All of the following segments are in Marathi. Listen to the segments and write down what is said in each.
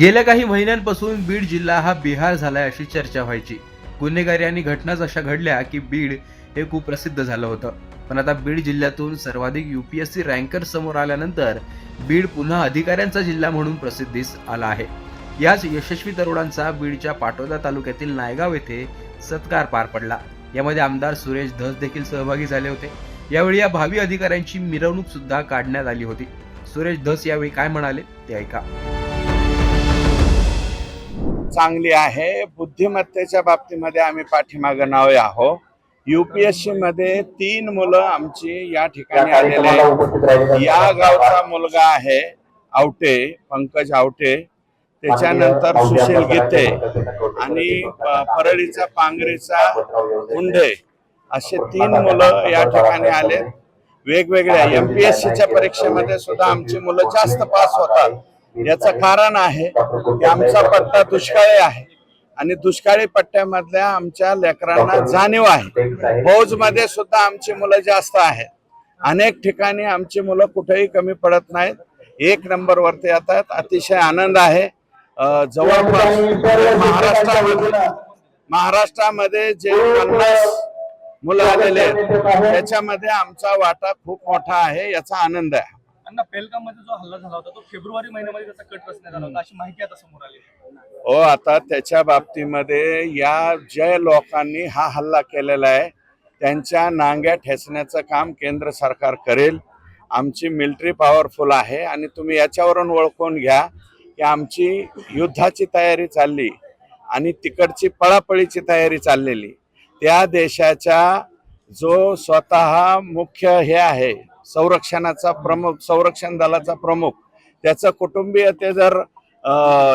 गेल्या काही महिन्यांपासून बीड जिल्हा हा बिहार झालाय अशी चर्चा व्हायची. गुन्हेगारी आणि घटनाच अशा घडल्या की बीड हे खूप प्रसिद्ध झालं होतं. पण आता बीड जिल्ह्यातून सर्वाधिक युपीएससी रँकर समोर आल्यानंतर बीड पुन्हा अधिकाऱ्यांचा जिल्हा म्हणून प्रसिद्धीस आला आहे. याच यशस्वी तरुणांचा बीडच्या पाटोदा तालुक्यातील नायगाव येथे सत्कार पार पडला. यामध्ये आमदार सुरेश धस देखील सहभागी झाले होते. यावेळी या भावी अधिकाऱ्यांची मिरवणूक सुद्धा काढण्यात आली होती. सुरेश धस यावेळी काय म्हणाले ते ऐका. चांगली आहे. बुद्धिमत्तेच्या बाबतीमध्ये आम्ही पाठीमागं नावे आहो युपीएससी मध्ये तीन मुलं आमची या ठिकाणी आलेले. या गावचा मुलगा आहे आवटे पंकज आवटे. त्याच्यानंतर सुशील गीते आणि परळीचा पांगरीचा उंडे असे तीन मुलं या ठिकाणी आले वेगवेगळ्या एमपीएससीच्या परीक्षेमध्ये सुद्धा आमची मुलं जास्त पास होतात. याचं कारण आहे की आमचा पट्टा दुष्काळी आहे आणि दुष्काळी पट्ट्यामधल्या आमच्या लेकरांना जाणीव आहे. फौजमध्ये सुद्धा आमची मुलं जास्त आहेत. अनेक ठिकाणी आमची मुलं कुठेही कमी पडत नाहीत. एक नंबर वरती येतात अतिशय आनंद आहे. जवळपास महाराष्ट्रामध्ये महाराष्ट्रामध्ये जे पन्नास मुलं आलेले आहेत त्याच्यामध्ये आमचा वाटा खूप मोठा आहे याचा आनंद आहे. अण्णा पेलगाममध्ये जो हल्ला झाला होता तो फेब्रुवारी महिन्यामध्ये त्याचा कट रचण्यात झाला होता. अशी माहिती आता समोर आली हो आता त्याच्या बाबतीमध्ये या ज्या लोकांनी हा हल्ला केलेला आहे त्यांच्या नांग्या ठेचण्याचं काम केंद्र सरकार करेल. आमची मिलिटरी पॉवरफुल आहे आणि तुम्ही याच्यावरून ओळखून घ्या की आमची युद्धाची तयारी चालली आणि तिकडची पळापळीची तयारी चाललेली. त्या देशाच्या जो स्वतः मुख्य हे आहे संरक्षणाचा प्रमुख संरक्षण दलाचा प्रमुख. त्याचं कुटुंबीय ते जर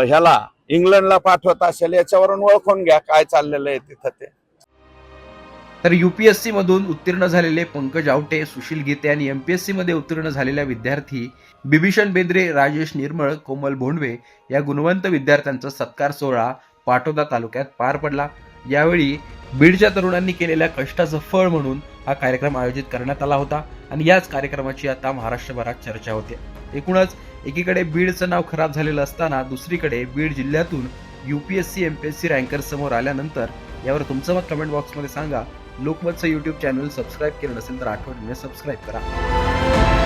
ह्याला इंग्लंडला पाठवत असेल याच्यावरून ओळखून घ्या काय चाललेलं आहे तिथं ते. तर युपीएससी मधून उत्तीर्ण झालेले पंकज आवटे सुशील गीते आणि एमपीएससी मध्ये उत्तीर्ण झालेल्या विद्यार्थी बिभीषण बेंद्रे राजेश निर्मळ कोमल भोंडवे या गुणवंत विद्यार्थ्यांचा सत्कार सोहळा पाटोदा तालुक्यात पार पडला. यावेळी बीडच्या तरुणांनी केलेल्या कष्टाचं फळ म्हणून हा कार्यक्रम आयोजित करण्यात आला होता आणि याच कार्यक्रमाची आता महाराष्ट्रभरात चर्चा होते. एकूणच एकीकडे बीडचं नाव खराब झालेलं असताना दुसरीकडे बीड जिल्ह्यातून युपीएससी एमपीएससी रँकर समोर आल्यानंतर यावर तुमचं मत कमेंट बॉक्समध्ये सांगा. लोकमतचं यूट्यूब चॅनल सबस्क्राईब केलं नसेल तर आठवणीने सबस्क्राईब करा.